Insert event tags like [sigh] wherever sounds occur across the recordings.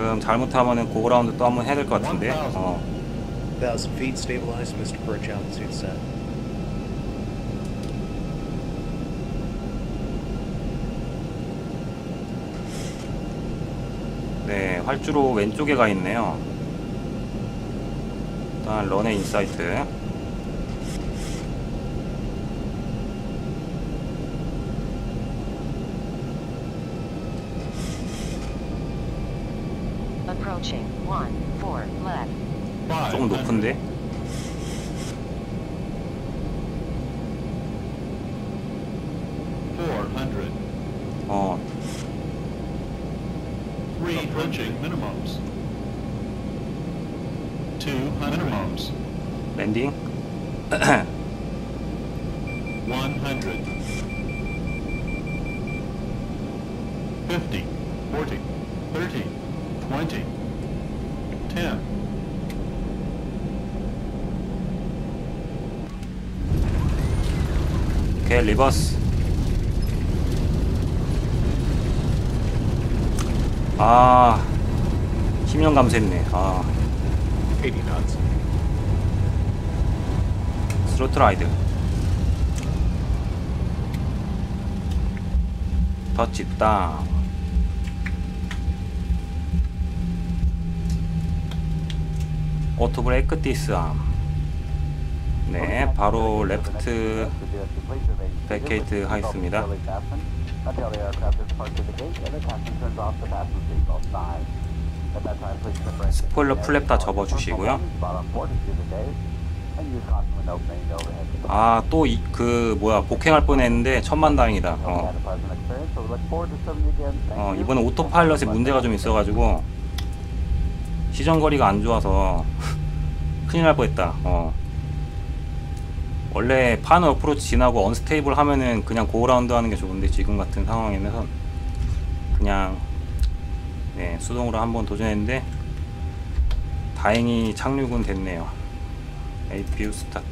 지금 잘못하면은 고그라운드 또 한 번 해야 될 것 같은데. 어. 1000 feet stabilized, Mr. Perch, altitude set. 네, 활주로 왼쪽에 가 있네요. 일단 런의 인사이트. Approaching. 1, 4, left. 조금 높은데. Four hundred. 어, Three approaching minimums. Two hundred minimums. 랜딩. [coughs] One hundred. Fifty. Forty. Thirty. Twenty. Ten. 오케이, 리버스. 아, 10년 감소했네. 아, 80 knots. 스로틀 라이드. 터치 다운. 오토 브레이크 디스암. 네, 바로 레프트 베케이트 하겠습니다. 스포일러 플랩 다 접어주시고요. 아, 또 그 뭐야 복행할 뻔했는데 천만 다행이다. 어, 어 이번에 오토파일럿에 문제가 좀 있어가지고 시전거리가 안 좋아서 큰일 날 뻔했다. 어. 원래 파는 어프로치 지나고 언스테이블 하면은 그냥 고라운드 하는 게 좋은데 지금 같은 상황에는 그냥 네, 수동으로 한번 도전했는데 다행히 착륙은 됐네요. APU 스타트.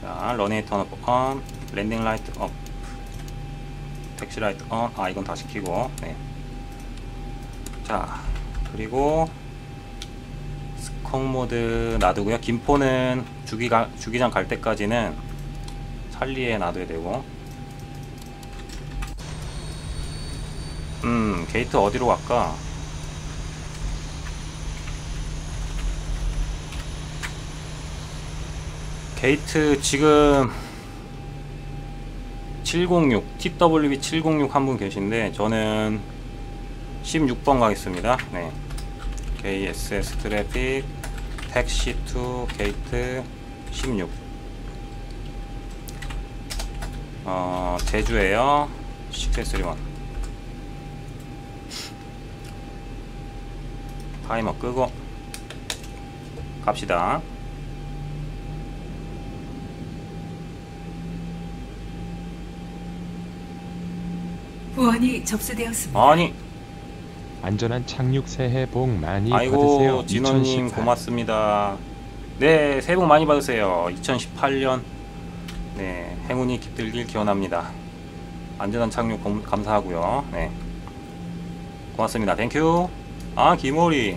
자, 러닝 턴업 on, 랜딩 라이트 업, 택시 라이트 on. 아, 이건 다 시 키고. 네. 자, 그리고 스콩 모드 놔두고요. 김포는 주기가, 주기장 갈 때까지는 찰리에 놔둬야 되고. 음, 게이트 어디로 갈까? 게이트 지금 706, TWB 706 한 분 계신데 저는 16번 가겠습니다. 네. KSS 트래픽 택시 2 게이트 16. 어, 제주에요. 631. 타이머 끄고 갑시다. 후원이 접수되었습니다. 아니, 안전한 착륙 새해 복 많이 아이고 받으세요. 진호님 2018. 고맙습니다. 네 새해 복 많이 받으세요. 2018년 네 행운이 깃들길 기원합니다. 안전한 착륙 감- 감사하고요. 네 고맙습니다. 땡큐. 아 김오리